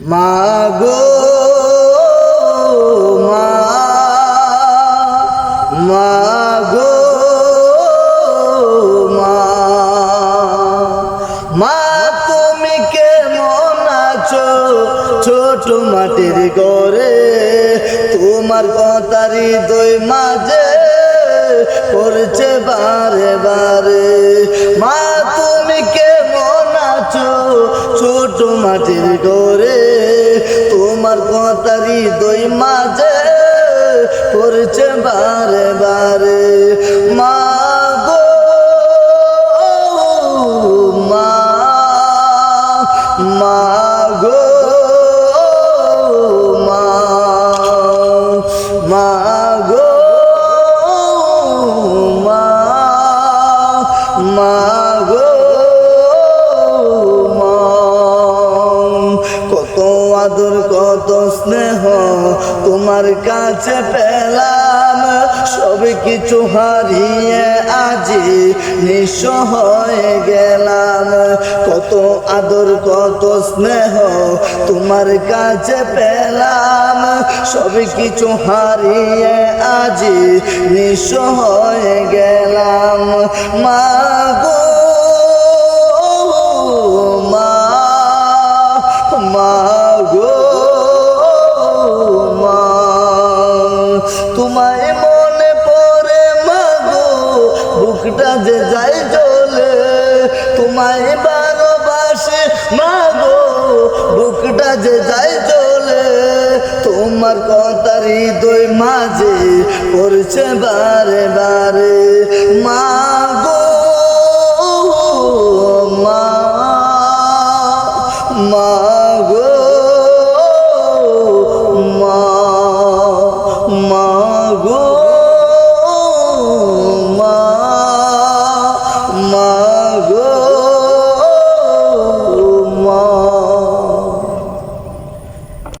মাগো, মা মাগো, মা মা, তুমি কেমন আছো? ছোট মাটির ঘরে তোমার কথারি দই মাঝে করছে বারে বারে। মা মাটির ঘরে? তোমার কথারি দই মাঝে পড়ছে বারে বারে। মা মা মা কত আদর, কত স্নেহ তোমার কাছে পেলাম। সব কিছু হারিয়ে আজি নিঃস্ব হয়ে গেলাম। কত আদর, কত স্নেহ তোমার কাছে পেলাম। সব কিছু হারিয়ে আজি নিঃস্ব হয়ে গেলাম। মা মা গো মা। তোমায় মনে পড়ে মা গো, বুকটা যে যাই চলে তোমায় ভালোবাসে মা গো, বুকটা যে যাই চলে তোমার কথার হৃদয় মাঝে পড়ছে বারে বারে। মা মাগো